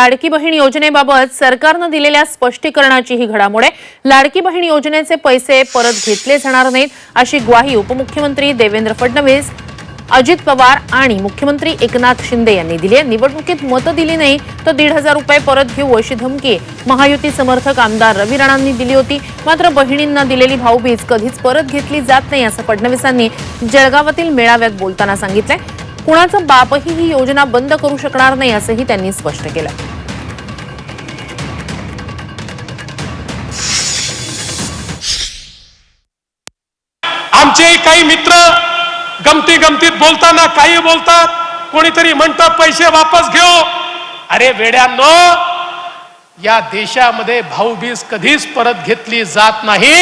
लाडकी बहीण योजनेबाबत सरकारनं दिलेल्या स्पष्टीकरणाची ही घडामोड आहे. लाडकी बहीण योजनेचे पैसे परत घेतले जाणार नाहीत अशी ग्वाही उपमुख्यमंत्री देवेंद्र फडणवीस अजित पवार आणि मुख्यमंत्री एकनाथ शिंदे यांनी दिली आहे. निवडणुकीत मतं दिली नाही तर दीड हजार रुपये परत घेऊ अशी धमकी महायुती समर्थक आमदार रवी राणांनी दिली होती. मात्र बहिणींना दिलेली भाऊबीज कधीच परत घेतली जात नाही असं फडणवीसांनी जळगावातील मेळाव्यात बोलताना सांगितलंय. कुणाचा बापही ही योजना बंद करू शकणार नाही असंही त्यांनी स्पष्ट केलं. आमचे काही मित्र गमती गमतीत बोलताना काही बोलतात कोणीतरी म्हणतं पैसे वापस घेऊ. अरे वेड्यांनो या देशामध्ये भाऊबीज कधीच परत घेतली जात नाही.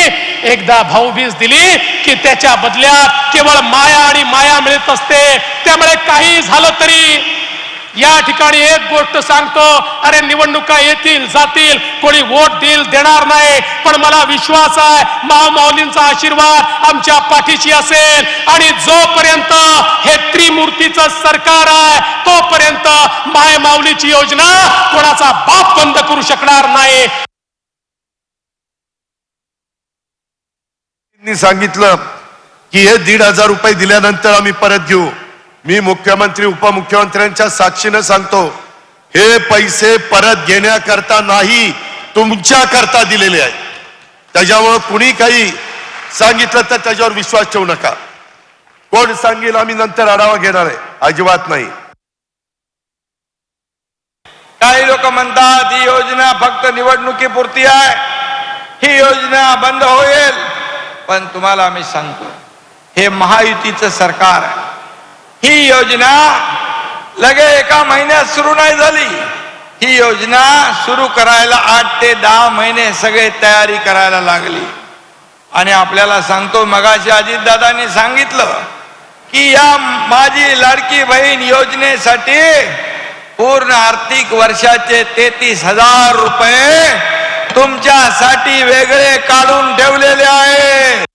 एकदा भाऊबीज दिली की त्याच्या बदल्यात केवळ माया आणि माया मिळत असते. काही झालं तरी या ठिकाणी एक गोष्ट सांगतो अरे निवडणुका येतील जातील कोणी वोट देईल देणार नाही. पण मला विश्वास आहे महामाऊलींचा आशीर्वाद आमच्या पाठीशी असेल. आणि जोपर्यंत हे त्रिमूर्तीचं सरकार आहे तोपर्यंत माय माऊलीची योजना कोणाचा बाप बंद करू शकणार नाही. सांगितलं की हे दीड हजार रुपये दिल्यानंतर आम्ही परत घेऊ. मी मुख्यमंत्री उपमुख्यमंत्र्यांच्या साक्षीनं सांगतो हे पैसे परत घेण्याकरता नाही तुमच्या करता दिलेले आहेत. त्याच्यामुळं कुणी काही सांगितलं तर त्याच्यावर विश्वास ठेवू नका. कोण सांगेल आम्ही नंतर आढावा घेणार आहे? अजिबात नाही. काही लोक म्हणतात ही योजना फक्त निवडणुकीपुरती आहे. ही योजना बंद होईल. पण तुम्हाला आम्ही सांगतो हे महायुतीचं सरकार आहे. ही योजना लगे एका महिन्यात सुरू नाही झाली. ही योजना सुरू करायला आठ ते दहा महिने सगळे तयारी करायला लागली. आणि आपल्याला सांगतो मगाशी अजितदादांनी सांगितलं की या माझी लाडकी बहीण योजनेसाठी पूर्ण आर्थिक वर्षाचे तेहतीस हजार रुपये तुमच्यासाठी वेगळे काढून ठेवलेले आहे